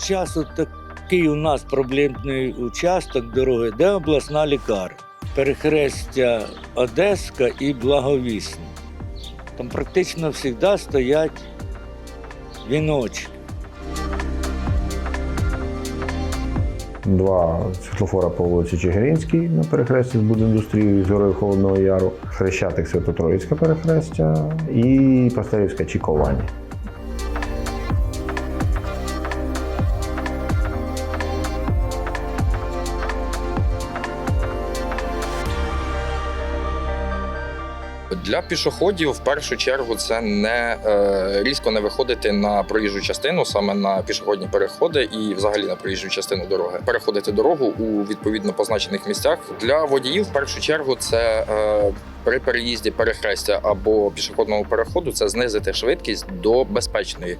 часу такий у нас проблемний участок дороги, де обласна лікарня. Перехрестя Одеська і Благовісна. Там практично завжди стоять віночки. Два світлофора по вулиці Чигиринській на перехресті з будіндустрією з горою Холодного Яру, Хрещатик Свято-Троїцьке перехрестя і Пастерівська Чіковані. Для пішоходів в першу чергу це не е, різко не виходити на проїжджу частину, саме на пішохідні переходи і взагалі на проїжджу частину дороги. Переходити дорогу у відповідно позначених місцях. Для водіїв в першу чергу це е, при переїзді перехрестя або пішохідного переходу це знизити швидкість до безпечної.